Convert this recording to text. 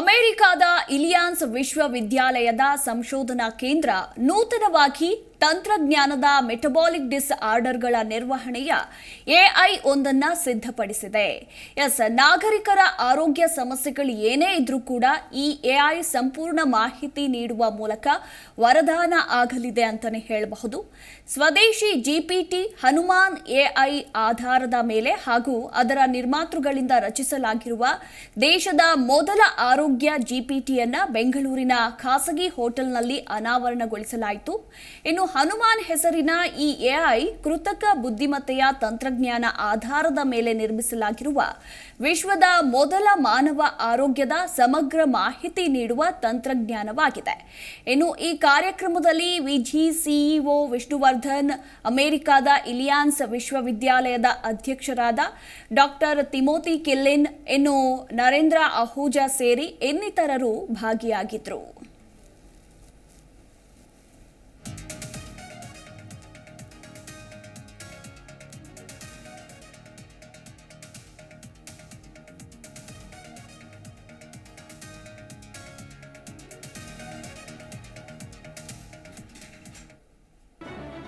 ಅಮೆರಿಕದ ಇಲಿಯಾನ್ಸ್ ವಿಶ್ವವಿದ್ಯಾಲಯದ ಸಂಶೋಧನಾ ಕೇಂದ್ರ ನೂತನವಾಗಿ ತಂತ್ರಜ್ಞಾನದ ಮೆಟಬಾಲಿಕ್ ಡಿಸ್ ಆರ್ಡರ್ಗಳ ನಿರ್ವಹಣೆಯ ಎಐ ಒಂದನ್ನ ಸಿದ್ಧಪಡಿಸಿದೆ. ಎಸ್, ನಾಗರಿಕರ ಆರೋಗ್ಯ ಸಮಸ್ಯೆಗಳು ಏನೇ ಇದ್ರೂ ಕೂಡ ಈ ಎಐ ಸಂಪೂರ್ಣ ಮಾಹಿತಿ ನೀಡುವ ಮೂಲಕ ವರದಾನ ಆಗಲಿದೆ ಅಂತಾನೆ ಹೇಳಬಹುದು. ಸ್ವದೇಶಿ ಜಿಪಿಟಿ ಹನುಮಾನ್ ಎಐ ಆಧಾರದ ಮೇಲೆ ಹಾಗೂ ಅದರ ನಿರ್ಮಾತೃಗಳಿಂದ ರಚಿಸಲಾಗಿರುವ ದೇಶದ ಮೊದಲ ಆರೋಗ್ಯ ಜಿಪಿಟಿಯನ್ನ ಬೆಂಗಳೂರಿನ ಖಾಸಗಿ ಹೋಟೆಲ್ನಲ್ಲಿ ಅನಾವರಣಗೊಳಿಸಲಾಯಿತು. ಇನ್ನು ಹನುಮಾನ್ ಹೆಸರಿನ ಈ ಎಐ ಕೃತಕ ಬುದ್ಧಿಮತ್ತೆಯ ತಂತ್ರಜ್ಞಾನ ಆಧಾರದ ಮೇಲೆ ನಿರ್ಮಿಸಲಾಗಿರುವ ವಿಶ್ವದ ಮೊದಲ ಮಾನವ ಆರೋಗ್ಯದ ಸಮಗ್ರ ಮಾಹಿತಿ ನೀಡುವ ತಂತ್ರಜ್ಞಾನವಾಗಿದೆ. ಇನ್ನು ಈ ಕಾರ್ಯಕ್ರಮದಲ್ಲಿ ವಿಜಿ ಸಿಇಒ ವಿಷ್ಣುವರ್ಧನ್, ಅಮೆರಿಕದ ಇಲಿಯಾನ್ಸ್ ವಿಶ್ವವಿದ್ಯಾಲಯದ ಅಧ್ಯಕ್ಷರಾದ ಡಾಕ್ಟರ್ ತಿಮೋತಿ ಕಿಲ್ಲಿನ್, ಇನ್ನು ನರೇಂದ್ರ ಅಹೂಜಾ ಸೇರಿ ಇನ್ನಿತರರು ಭಾಗಿಯಾಗಿದ್ದರು